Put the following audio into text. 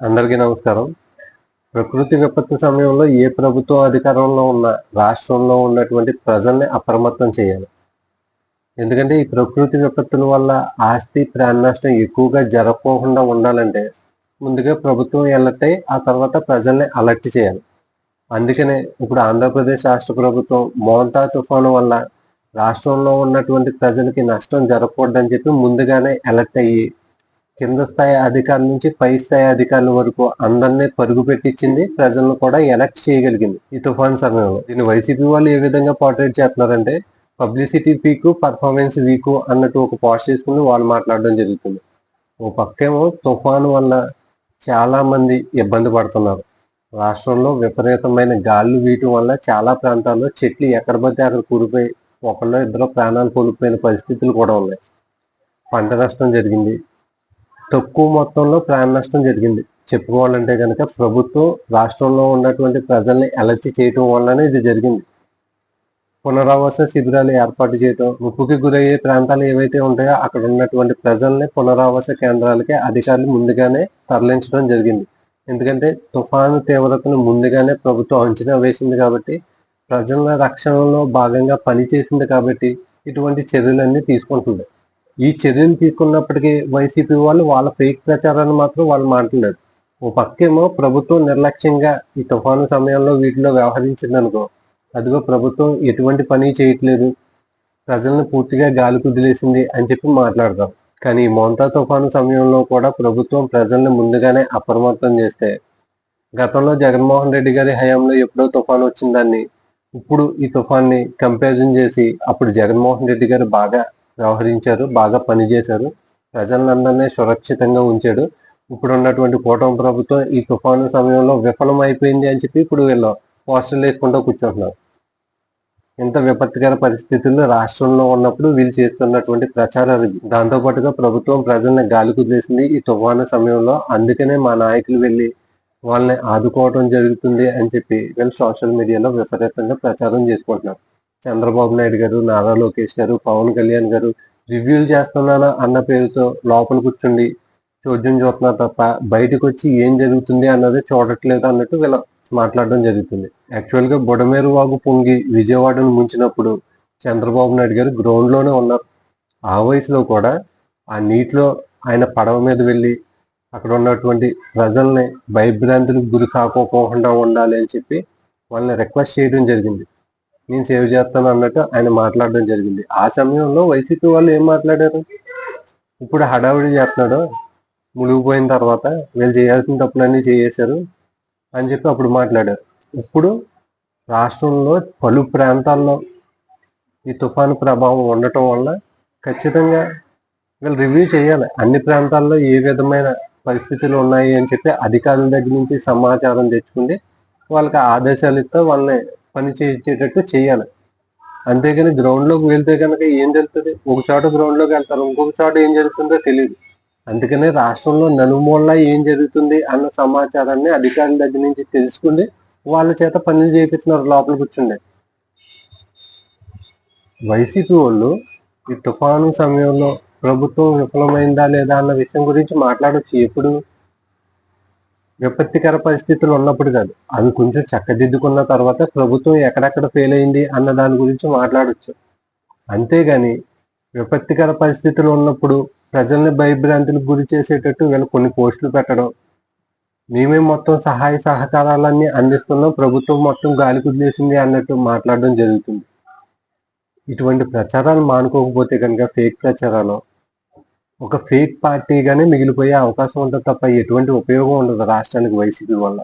అందరికీ నమస్కారం. ప్రకృతి విపత్తు సమయంలో ఏ ప్రభుత్వం అధికారంలో ఉన్న రాష్ట్రంలో ఉన్నటువంటి ప్రజల్ని అప్రమత్తం చేయాలి. ఎందుకంటే ఈ ప్రకృతి విపత్తుల వల్ల ఆస్తి ప్రాణ నష్టం ఎక్కువగా జరగకుండా ఉండాలంటే ముందుగా ప్రభుత్వం ఎలర్ట్ అయి ఆ తర్వాత ప్రజల్ని అలర్ట్ చేయాలి. అందుకనే ఇప్పుడు ఆంధ్రప్రదేశ్ రాష్ట్ర ప్రభుత్వం మోంతా తుఫాను వల్ల రాష్ట్రంలో ఉన్నటువంటి ప్రజలకి నష్టం జరగకూడదని చెప్పి ముందుగానే అలర్ట్ అయ్యి కింద స్థాయి అధికారుల నుంచి పై స్థాయి అధికారుల వరకు అందరినీ పరుగు పెట్టించింది ప్రజలను కూడా ఎలక్ట్ చేయగలిగింది ఈ తుఫాన్ సమయంలో. దీన్ని వైసీపీ వాళ్ళు ఏ విధంగా పోర్ట్రేట్ చేస్తున్నారంటే పబ్లిసిటీ పీకు పర్ఫార్మెన్స్ వీకు అన్నట్టు ఒక పోస్ట్ చేసుకుని వాళ్ళు మాట్లాడడం జరుగుతుంది. ఓ పక్కేమో తుఫాను వల్ల చాలా మంది ఇబ్బంది పడుతున్నారు. రాష్ట్రంలో విపరీతమైన గాళ్ళు వీయటం వల్ల చాలా ప్రాంతాల్లో చెట్లు ఎక్కడ పడితే అక్కడ కూలిపోయి ఒకళ్ళో ఇద్దరు ప్రాణాలు కోల్పోయిన పరిస్థితులు కూడా ఉన్నాయి. పంట నష్టం జరిగింది. తక్కువ మొత్తంలో ప్రాణ నష్టం జరిగింది. చెప్పుకోవాలంటే కనుక ప్రభుత్వం రాష్ట్రంలో ఉన్నటువంటి ప్రజల్ని అలర్ట్ చేయటం వల్లనే ఇది జరిగింది. పునరావాస శిబిరాలు ఏర్పాటు చేయటం ముప్పుకి గురయ్యే ప్రాంతాలు ఏవైతే ఉంటాయో అక్కడ ఉన్నటువంటి ప్రజల్ని పునరావాస కేంద్రాలకి అధికారులు ముందుగానే తరలించడం జరిగింది. ఎందుకంటే తుఫాను తీవ్రతను ముందుగానే ప్రభుత్వం అంచనా వేసింది కాబట్టి ప్రజల రక్షణలో భాగంగా పనిచేసింది కాబట్టి ఇటువంటి చర్యలన్నీ తీసుకుంటుంది. ఈ చర్యలు తీసుకున్నప్పటికీ వైసీపీ వాళ్ళు వాళ్ళ ఫేక్ ప్రచారాన్ని మాత్రం వాళ్ళు మాట్లాడారు ఓ పక్కేమో ప్రభుత్వం నిర్లక్ష్యంగా ఈ తుఫాను సమయంలో వీటిలో వ్యవహరించిందనుకో అదిగో ప్రభుత్వం ఎటువంటి పని చేయట్లేదు. ప్రజలను పూర్తిగా గాలి కుదిలేసింది అని చెప్పి మాట్లాడతాం కానీ మోంతా తుఫాను సమయంలో కూడా ప్రభుత్వం ప్రజల్ని ముందుగానే అప్రమత్తం చేస్తే గతంలో జగన్మోహన్ రెడ్డి గారి హయాంలో ఎప్పుడో తుఫాను వచ్చిందాన్ని ఇప్పుడు ఈ తుఫాన్ని కంపారిజన్ చేసి అప్పుడు జగన్మోహన్ రెడ్డి గారు బాగా వ్యవహరించారు బాగా పనిచేశారు. ప్రజలందరినీ సురక్షితంగా ఉంచాడు. ఇప్పుడు ఉన్నటువంటి కూటమి ప్రభుత్వం ఈ తుఫాను సమయంలో విఫలం అయిపోయింది అని చెప్పి ఇప్పుడు వీళ్ళు పోస్టర్లు వేసుకుంటూ కూర్చుంటున్నారు. ఇంత విపత్తికర పరిస్థితుల్లో రాష్ట్రంలో ఉన్నప్పుడు వీళ్ళు చేస్తున్నటువంటి ప్రచారాలు దాంతోపాటుగా దాంతో పాటుగా ప్రభుత్వం ప్రజల్ని గాలి కుదిలేసింది ఈ తుఫాను సమయంలో. అందుకనే మా నాయకులు వెళ్ళి వాళ్ళని ఆదుకోవడం జరుగుతుంది అని చెప్పి వీళ్ళు సోషల్ మీడియాలో విపరీతంగా ప్రచారం చేసుకుంటున్నారు. చంద్రబాబు నాయుడు గారు నారా లోకేష్ గారు పవన్ కళ్యాణ్ గారు రివ్యూలు చేస్తున్నానా అన్న పేరుతో లోపల కూర్చుండి చోద్యం చూస్తున్నారు తప్ప బయటకు వచ్చి ఏం జరుగుతుంది అన్నది చూడట్లేదు అన్నట్టు వీళ్ళ మాట్లాడడం జరుగుతుంది. యాక్చువల్గా బుడమేరు వాగు పొంగి విజయవాడను ముంచినప్పుడు చంద్రబాబు నాయుడు గారు గ్రౌండ్లోనే ఉన్నారు. ఆ వయసులో కూడా ఆ నీటిలో ఆయన పడవ మీద వెళ్ళి అక్కడ ఉన్నటువంటి ప్రజల్ని భయభ్రాంతులకు గురి కాకోకుండా ఉండాలి అని చెప్పి వాళ్ళని రిక్వెస్ట్ చేయడం జరిగింది. నేను సేవ్ చేస్తాను అన్నట్టు ఆయన మాట్లాడడం జరిగింది. ఆ సమయంలో వైసీపీ వాళ్ళు ఏం మాట్లాడారు? ఇప్పుడు హడావిడి చేస్తున్నాడు. మునిగిపోయిన తర్వాత వీళ్ళు చేయాల్సిన తప్పులన్నీ చేసేశారు అని చెప్పి అప్పుడు మాట్లాడారు. ఇప్పుడు రాష్ట్రంలో పలు ప్రాంతాల్లో ఈ తుఫాను ప్రభావం ఉండటం వల్ల ఖచ్చితంగా వీళ్ళు రివ్యూ చేయాలి. అన్ని ప్రాంతాల్లో ఏ విధమైన పరిస్థితులు ఉన్నాయి అని చెప్పి అధికారుల దగ్గర నుంచి సమాచారం తెచ్చుకుంటే వాళ్ళకి ఆదేశాలు ఇస్తే వాళ్ళని పని చేయించేటట్టు చేయాలి. అంతేగాని గ్రౌండ్లోకి వెళ్తే కనుక ఏం జరుగుతుంది? ఒక చోట గ్రౌండ్లోకి వెళ్తారు ఇంకొక చోట ఏం జరుగుతుందో తెలియదు అందుకనే రాష్ట్రంలో నలుమూల ఏం జరుగుతుంది అన్న సమాచారాన్ని అధికారుల దగ్గర నుంచి తెలుసుకుని వాళ్ళ చేత పనులు చేపిస్తున్నారు లోపల కూర్చుండే. వైసీపీ వాళ్ళు ఈ తుఫాను సమయంలో ప్రభుత్వం విఫలమైందా లేదా అన్న విషయం గురించి మాట్లాడొచ్చు. ఎప్పుడు విపత్తికర పరిస్థితులు ఉన్నప్పుడు కాదు. అవి కొంచెం చక్కదిద్దుకున్న తర్వాత ప్రభుత్వం ఎక్కడెక్కడ ఫెయిల్ అయింది అన్న దాని గురించి మాట్లాడచ్చు. అంతేగాని విపత్తికర పరిస్థితులు ఉన్నప్పుడు ప్రజల్ని భయభ్రాంతులకు గురి చేసేటట్టు వీళ్ళు కొన్ని పోస్టులు పెట్టడం. మేమే మొత్తం సహాయ సహకారాలన్నీ అందిస్తున్నాం. ప్రభుత్వం మొత్తం గాలి కుదిలేసింది అన్నట్టు మాట్లాడడం జరుగుతుంది. ఇటువంటి ప్రచారాలు మానుకోకపోతే కనుక ఫేక్ ప్రచారాలు ఒక ఫేక్ పార్టీగానే మిగిలిపోయే అవకాశం ఉంటుంది తప్ప ఎటువంటి ఉపయోగం ఉండదు రాష్ట్రానికి వైసీపీ వల్ల.